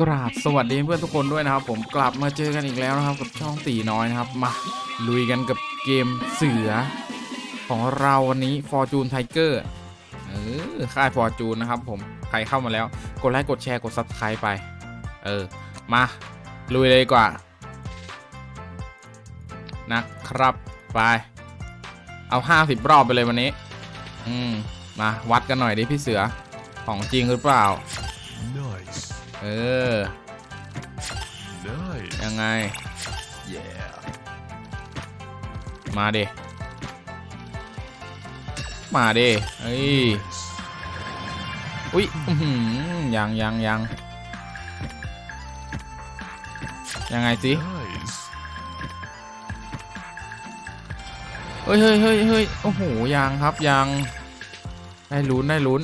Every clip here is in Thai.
กราบสวัสดีเพื่อนทุกคนด้วยนะครับ ผมกลับมาเจอกันอีกแล้วนะครับ กับช่องตีน้อยนะครับ มาลุยกันกับเกมเสือ ของเราวันนี้ Fortune Tiger เออค่าย Fortune นะครับผมใครเข้ามาแล้ว กดไลค์กดแชร์กด Subscribe ไป เออ มาลุยเลยกว่า นะครับไป เอา 50 รอบไปเลยวันนี้ อืม มาวัดกันหน่อยดิพี่เสือของจริงหรือเปล่า Nice. เออ Nice. ยังไง Yeah. มาดิมาดิเอ้ย อุ้ยยังยังยังยังไงสิเฮ้ยเฮ้ยเฮ้ยเฮ้ยโอ้โหยังครับยังได้ลุ้นได้ลุ้น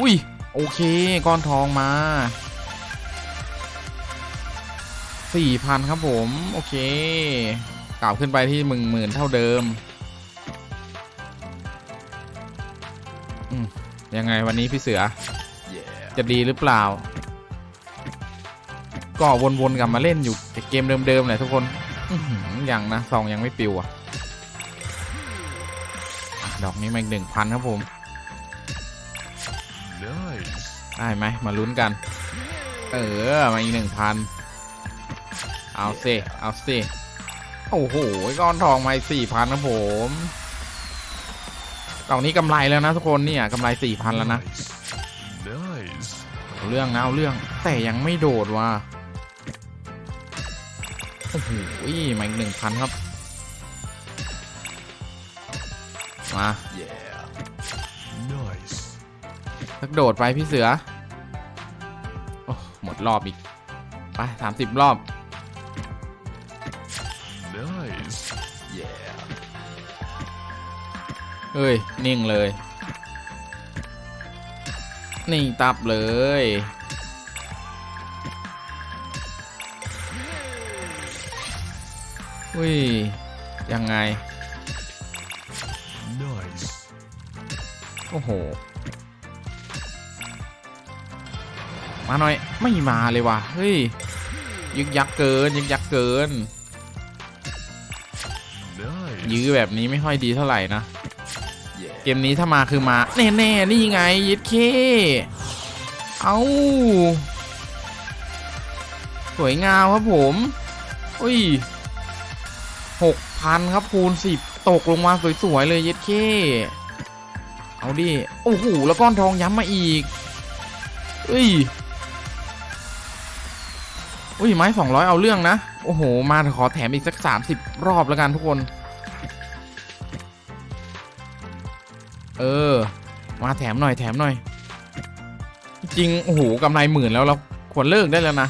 อุ้ย โอเค ก้อนทองมาสี่พันครับผม โอเคกล่าวขึ้นไปที่หมื่นหมื่นเท่าเดิมอืมยังไงวันนี้พี่เสือ Yeah. จะดีหรือเปล่า ก็วนๆกลับมาเล่นอยู่แต่เกมเดิมๆแหละทุกคนอื้อหือยังนะซองยังไม่ปิวอะอะ ดอกนี้มาอีกหนึ่งพันครับผม Nice. ได้ไหมมาลุ้นกัน เออ มาอีกหนึ่งพันเอาสิเอาสิโอ้โหก้อนทองมาสี่พันครับผมดอกนี้กำไรแล้วนะทุกคนเนี่ยกำไรสี่พันแล้วนะ Nice. Nice. เอาเรื่องนะเอาเรื่องแต่ยังไม่โดดว่ะโอ้โหมาอีกหนึ่งพันครับมา Yeah. Nice. สักโดดไปพี่เสือ โอ้หมดรอบอีก ไปสามสิบรอบ Nice. Yeah. เฮ้ย นิ่งเลย นิ่งตับเลย อุ้ย ยังไง Nice. โอ้โห มาหน่อยไม่มาเลยว่ะเฮ้ยยึกยักเกินยึกยักเกิน Nice. ยื้อแบบนี้ไม่ค่อยดีเท่าไหร่นะ Yeah. เกมนี้ถ้ามาคือมาแน่ๆนี่ไงยิดเคเอาสวยงามครับผมอุ้ยหกพันครับคูณสิบตกลงมาสวยๆเลยยิดเคเอาดิ โอ้โห แล้วก้อนทองย้ำมาอีกอุ้ย อุ้ยไม้สองร้อยเอาเรื่องนะ โอ้โห มาขอแถมอีกสักสามสิบรอบแล้วกันทุกคน เออ มาแถมหน่อยแถมหน่อย จริง โอ้โหกำไรหมื่นแล้วเราควรเลิกได้แล้วนะ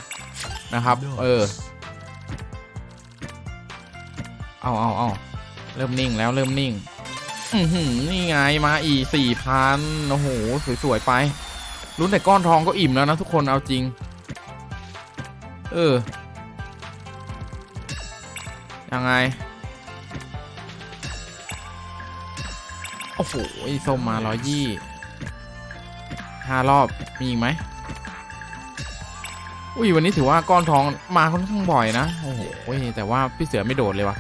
นะครับ เออ เอาเอาเอาเริ่มนิ่งแล้วเริ่มนิ่ง อือหือนี่ไงมาอีสี่พันโอ้โห สวย ๆ ไป รุ่นแต่ก้อนทองก็อิ่มแล้วนะทุกคนเอาจริง เออ ยังไง โอ้โหส้มมาร้อยยี่ห้ารอบ มีอีกไหม อุ้ย วันนี้ถือว่าก้อนทองมาค่อนข้างบ่อยนะ โอ้โห แต่ว่าพี่เสือไม่โดดเลยวะ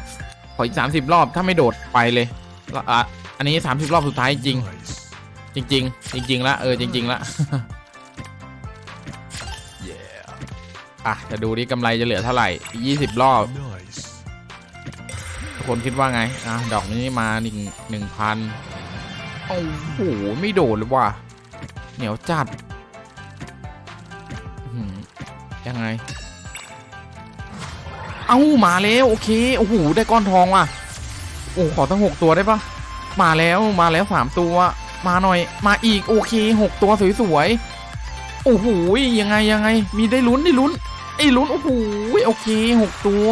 ขออีกสามสิบรอบถ้าไม่โดดไปเลยอะอันนี้สามสิบรอบสุดท้ายจริง จริง ๆ จริงๆละเออจริงๆละ อะจะดูดิกำไรจะเหลือเท่าไหร่ยี่สิบรอบ คนคิดว่าไง อะ ดอกนี้มาหนึ่งหนึ่งพันโอ้โห ไม่โดดเลยว่ะ เหนียวจัดยังไง เอ้า มาแล้ว โอเค โอ้โห ได้ก้อนทองว่ะ โอ้ ขอตั้งหกตัวได้ปะมาแล้วมาแล้วสามตัว มาหน่อย มาอีก โอเคหกตัวสวยๆโอ้โหยังไงยังไง มีได้ลุ้นได้ลุ้น ไอ้ลุ้นโอ้โหโอเคหกตัว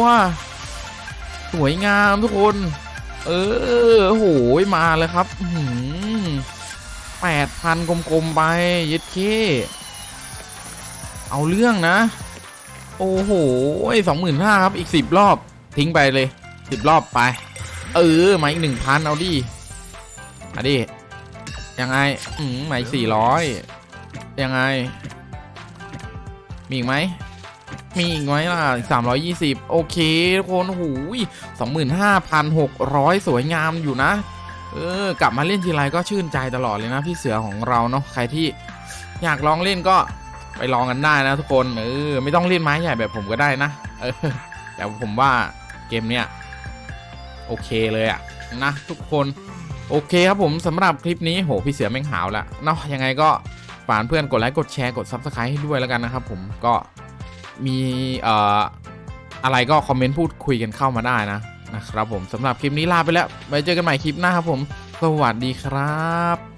สวยงามทุกคน เออโหยมาเลยครับแปดพันกลมๆไปเย็ดเคเอาเรื่องนะ โอ้โหสองหมื่นห้าครับอีกสิบรอบ ทิ้งไปเลยสิบรอบไป เออมาอีกหนึ่งพันเอาดิเอาดิยังไงอืมมาอีกสี่ร้อยยังไง มีอีกไหม มีอีกไหมล่ะสามร้อยยี่สิบโอเคทุกคนหูยสองหมื่นห้าพันหกร้อยสวยงามอยู่นะ เออกลับมาเล่นทีไรก็ชื่นใจตลอดเลยนะพี่เสือของเราเนาะใครที่อยากลองเล่นก็ไปลองกันได้นะทุกคนเออไม่ต้องเล่นไม้ใหญ่แบบผมก็ได้นะเออแต่ผมว่าเกมเนี้ยโอเคเลยอะนะทุกคนโอเคครับผมสำหรับคลิปนี้โหพี่เสือแม่งหาวแล้วเนาะยังไงก็ฝากเพื่อนกดไลค์กดแชร์กด Subscribe ให้ด้วยแล้วกันนะครับผมก็ มีเอ่ออะไรก็คอมเมนต์พูดคุยกันเข้ามาได้นะนะครับผมสำหรับคลิปนี้ลาไปแล้วไว้เจอกันใหม่คลิปหน้าครับผม สวัสดีครับ